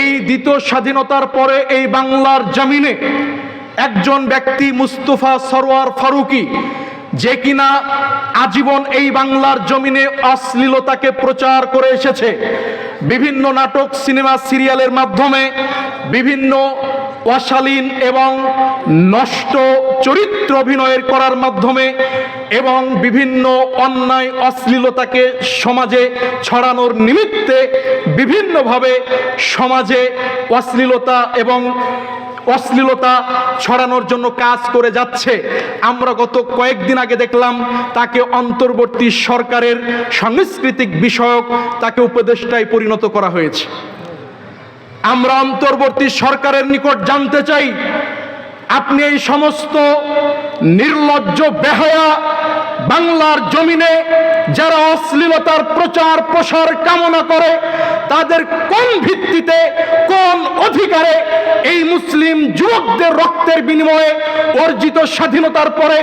এই দ্বিতীয় স্বাধীনতার পরে এই বাংলার জামিনে একজন ব্যক্তি মুস্তফা সরোয়ার ফারুকি, যে কিনা আজীবন এই বাংলার জমিনে অশ্লীলতাকে প্রচার করে এসেছে। বিভিন্ন নাটক, সিনেমা, সিরিয়ালের মাধ্যমে বিভিন্ন অশালীন এবং নষ্ট চরিত্র অভিনয়ের করার মাধ্যমে এবং বিভিন্ন অন্যায় অশ্লীলতাকে সমাজে ছড়ানোর নিমিত্তে বিভিন্নভাবে সমাজে অশ্লীলতা এবং অশ্লীলতা ছড়ানোর জন্য কাজ করে যাচ্ছে। আমরা গত কয়েকদিন আগে দেখলাম তাকে অন্তর্বর্তী সরকারের সাংস্কৃতিক বিষয়ক তাকে উপদেষ্টায় পরিণত করা হয়েছে। আমরা অন্তর্বর্তী সরকারের নিকট জানতে চাই, আপনি এই সমস্ত নির্লজ্জ বেহায়া বাংলার জমিনে যারা অশ্লীলতার প্রচার প্রসার কামনা করে, তাদের কোন ভিত্তিতে, কোন অধিকারে এই মুসলিম যুবকদের রক্তের বিনিময়ে অর্জিত স্বাধীনতার পরে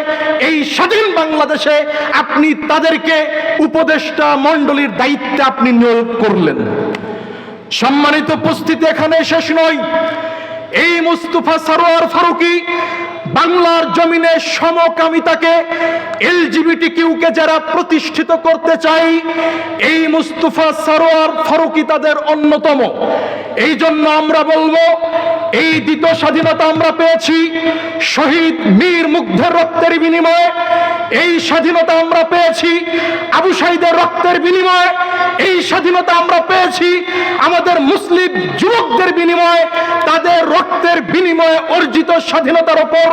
এই স্বাধীন বাংলাদেশে আপনি তাদেরকে উপদেষ্টা মণ্ডলীর দায়িত্বে আপনি নিয়োগ করলেন? সম্মানিত উপস্থিতি এখানে শেষ নয়। এই মুস্তফা সারোয়ার ফারুকি বাংলার জমিনে সমকামিতাকে এলজিবিটি কিউকে যারা প্রতিষ্ঠিত করতে চাই এই মুস্তফা সারোয়ার ফারুকি তাদের অন্যতম। এই জন্য আমরা বলব, এই দ্বিতীয় স্বাধীনতা আমরা পেয়েছি, শহীদ মীর মুগ্ধের রক্তের বিনিময়ে। এই স্বাধীনতা আমরা পেয়েছি আবু রক্তের বিনিময়ে এই স্বাধীনতা আমরা পেয়েছি। আমাদের মুসলিম যুবকদের বিনিময়ে, তাদের রক্তের বিনিময়ে অর্জিত স্বাধীনতার ওপর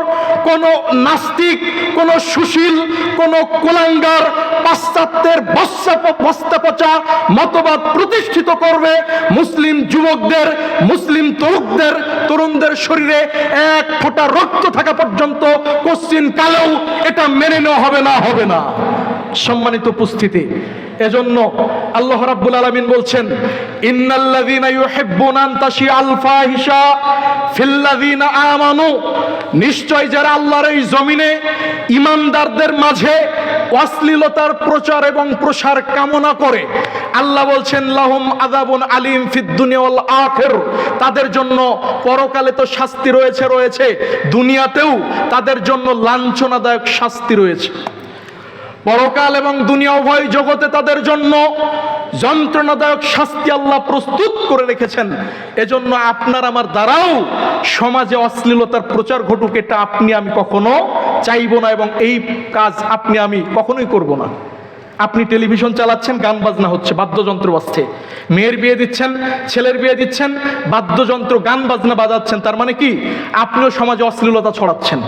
কোন নাস্তিক, কোন সুশীল, কোন কুলাঙ্গার, পাশ্চাত্যের বস্তা বস্তা মতবাদ প্রতিষ্ঠিত করবে। মুসলিম যুবকদের, মুসলিম তরুকদের, তরুণদের শরীরে এক ফোঁটা রক্ত থাকা পর্যন্ত কোশ্চিন কালেও এটা মেনে নেওয়া হবে না হবে না। সম্মানিত উপস্থিতি। এজন্য আল্লাহ রাব্বুল আলামিন বলছেন, ইন্নাল্লাযীনা ইউহিব্বুনা আন তাশিআল ফাহিশা ফিল্লাযীনা আমানু। নিশ্চয় যারা আল্লাহর এই জমিনে ইমানদারদের মাঝে অশ্লীলতার প্রচার এবং প্রসার কামনা করে, আল্লাহ বলছেন, লাহুম আযাবুন আলিম ফিদ দুনিয়া ওয়াল আখির। তাদের জন্য পরকালে তো শাস্তি রয়েছে রয়েছে। দুনিয়াতেও তাদের জন্য লাঞ্ছনাদায়ক শাস্তি রয়েছে। পরকাল এবং দুনিয়া উভয় জগতে তাদের জন্য যন্ত্রণাদায়ক শাস্তি আল্লাহ প্রস্তুত করে রেখেছেন। এজন্য আপনার আমার দ্বারাও সমাজে অশ্লীলতার প্রচার ঘটুক, এটা আপনি আমি কখনো চাইব না এবং এই কাজ আপনি আমি কখনোই করব না। আপনি টেলিভিশন চালাচ্ছেন, গান বাজনা হচ্ছে, বাদ্যযন্ত্র বাজছে। মেয়ের বিয়ে দিচ্ছেন, ছেলের বিয়ে দিচ্ছেন, বাদ্যযন্ত্র, গান বাজনা বাজাচ্ছেন, তার মানে কি? আপনিও সমাজে অশ্লীলতা ছড়াচ্ছেন।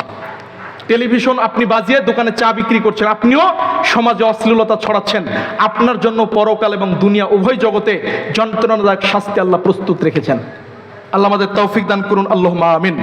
টেলিভিশন আপনি বাজিয়ে দোকানে চা বিক্রি করছেন, আপনিও সমাজে অশ্লীলতা ছড়াচ্ছেন। আপনার জন্য পরকাল এবং দুনিয়া উভয় জগতে যন্ত্রণাদায়ক শাস্তি আল্লাহ প্রস্তুত রেখেছেন। আল্লাহ আমাদের তৌফিক দান করুন আল্লাহ আমিন।